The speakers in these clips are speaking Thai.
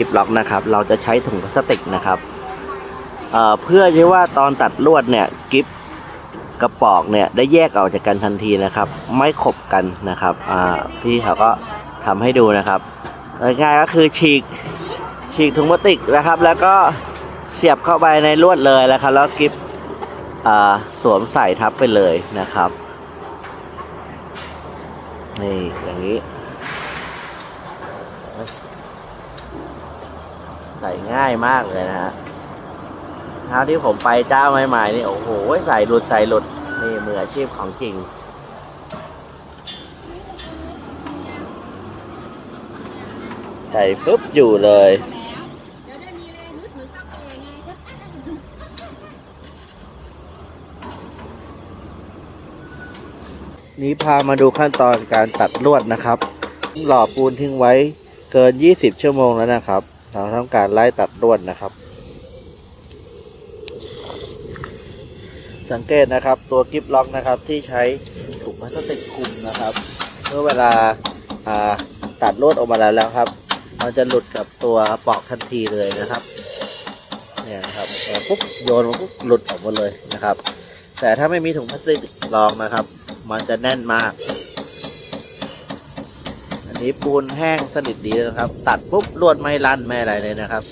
กิบล็อกนะครับ เราจะใช้ถุงพลาสติกนะครับเเพื่อที่ว่าตอนตัดลวดเนี่ยกิฟกระปอกเนี่ยได้แยกออกจากกันทันทีนะครับ ไม่ขบกันนะครับพี่เขาก็ทำให้ดูนะครับง่ายก็คือฉีกฉีกถุงพลาสติกนะครับ แล้วก็เสียบเข้าไปในลวดเลยนะครับ แล้วกิฟสวมใส่ทับไปเลยนะครับนี่อย่างนี้ ใส่ง่ายมากเลยนะฮะเท้าที่ผมไปเจ้าใหม่ๆนี่โอ้โหใส่หลุดใส่หลุดนี่มืออาชีพของจริงใส่ปุ๊บอยู่เลยนี้พามาดูขั้นตอนการตัดลวดนะครับ หล่อปูนทิ้งไว้เกิน 20 ชั่วโมงแล้วนะครับ เราทำการไล่ตัดลวดนะครับ สังเกตนะครับตัวกิฟล็อกนะครับที่ใช้ถุงพลาสติกคลุมนะครับ เมื่อเวลาาตัดลวดออกมาแล้วแล้วครับ มันจะหลุดกับตัวปอกทันทีเลยนะครับเนี่ยนะครับปุ๊บโยนมาปุ๊บหลุดออกมาเลยนะครับ แต่ถ้าไม่มีถุงพลาสติกรองนะครับ มันจะแน่นมาก นี้ปูนแห้งสนิทดีนะครับ ตัดปุ๊บลวดไม่ลั่นไม่อะไรเลยนะครับ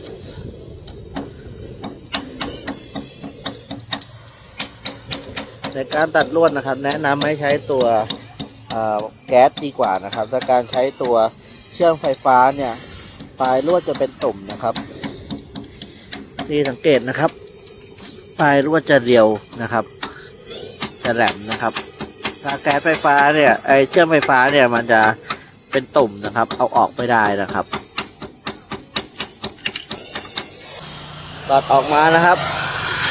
ในการตัดลวดนะครับ แนะนำให้ใช้ตัวแก๊สดีกว่านะครับถ้าการใช้ตัวเชื่อมไฟฟ้าเนี่ยปลายลวดจะเป็นตุ่มนะครับนี่สังเกตนะครับ ปลายลวดจะเรียวนะครับ จะแหลมนะครับถ้าแก๊สไฟฟ้าเนี่ยไอเชื่อมไฟฟ้าเนี่ยมันจะ เป็นตุ่มนะครับ เอาออกไม่ได้นะครับตัดออกมานะครับ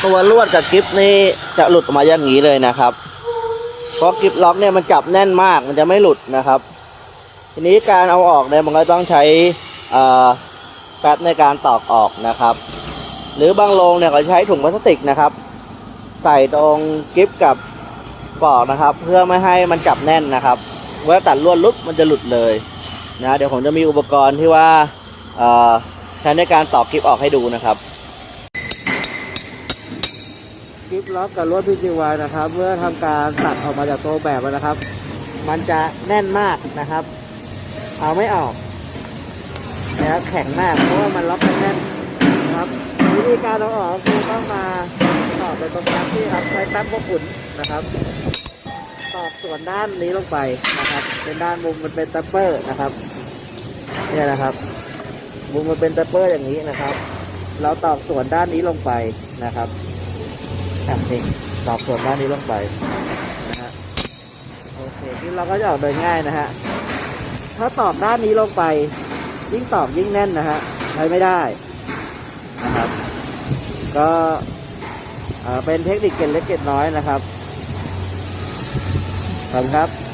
ตัวลวดกับกิฟนี่จะหลุดออกมาอย่างนี้เลยนะครับ เพราะกิฟล็อกเนี่ยมันจับแน่นมากมันจะไม่หลุดนะครับ ทีนี้การเอาออกเนี่ยมันก็ต้องใช้แป๊บในการตอกออกนะครับ หรือบางโรงเนี่ยก็ใช้ถุงพลาสติกนะครับ ใส่ตรงกิฟกับปอกนะครับ เพื่อไม่ให้มันจับแน่นนะครับ เมื่อตัดลวดลุกมันจะหลุดเลยนะเดี๋ยวผมจะมีอุปกรณ์ที่ว่าใช้ในการตอกกิฟออกให้ดูนะครับกิฟล็อกกับลวด PCY นะครับเมื่อทำการตัดออกมาจากตัวแบบนะครับ มันจะแน่นมากนะครับ เอาไม่ออกนะครับแข็งมากเพราะว่ามันล็อกกันแน่นนะครับวิธีการเอาออกคือต้องมาต่อเป็นตรงกลางที่ครับใช้แป๊บพวกขุนนะครับ ตอกส่วนด้านนี้ลงไปนะครับ เป็นด้านมุมมันเป็นตัปเปอร์นะครับ เนี่ยนะครับ มุมมันเป็นตัปเปอร์อย่างนี้นะครับ เราตอกส่วนด้านนี้ลงไปนะครับอะนี่ตอกส่วนด้านนี้ลงไปนะฮะโอเคที่เราก็จะออกโดยง่ายนะฮะถ้าตอกด้านนี้ลงไป ยิ่งตอกยิ่งแน่นนะฮะใช้ไม่ได้นะครับ ก็เอ่อเป็นเทคนิคเก็ดเล็กเก็ดน้อยนะครับ ขอบคุณครับ